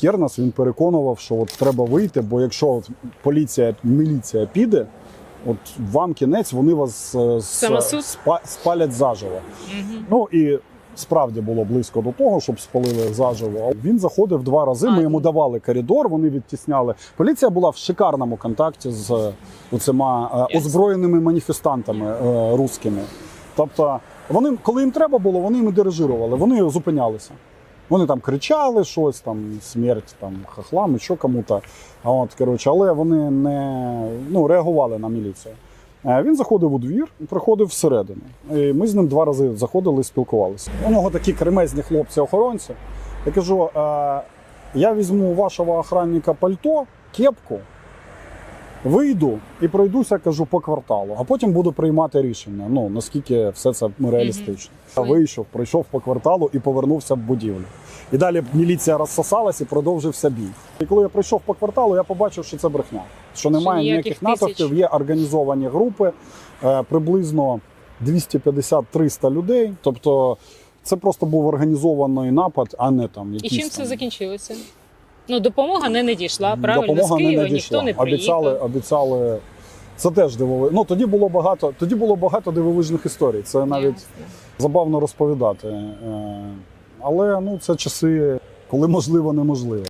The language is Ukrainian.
Кернас він переконував, що от треба вийти, бо якщо от поліція, міліція піде, от вам кінець, вони вас е, с- Самосуд? спа- спалять заживо. Ну і справді було близько до того, щоб спалили заживо. Він заходив два рази. Ми А, йому давали коридор, вони відтісняли. Поліція була в шикарному контакті з е, оцима е, озброєними маніфестантами е, руськими. Тобто, вони, коли їм треба було, вони їм дирижирували, вони зупинялися. Вони там кричали щось, там смерть там хахлам, і що кому-то. От коротше, але вони не ну, реагували на міліцію. Е, Він заходив у двір, приходив всередину. І ми з ним два рази заходили і спілкувалися. У нього такі кремезні хлопці-охоронці. Я кажу: е, я візьму вашого охранника пальто, кепку, вийду і пройдуся, кажу, по кварталу, а потім буду приймати рішення. Ну наскільки все це реалістично. Я Мгм. вийшов, пройшов по кварталу і повернувся в будівлю. І далі міліція розсосалась і продовжився бій. І коли я пройшов по кварталу, я побачив, що це брехня. Що немає ніяких ніяких натовпів, є організовані групи, е, приблизно 250-300 людей. Тобто це просто був організований напад, а не там І чим це там... закінчилося? Ну, допомога не надійшла, правильно? допомога з Києва не ніхто надійшла. не приїхав. обіцяли, обіцяли. Це теж дивовижно. Ну тоді було багато. Тоді було багато дивовижних історій. Це навіть Ясно. забавно розповідати. Е, Але ну це часи, коли можливо, неможливо.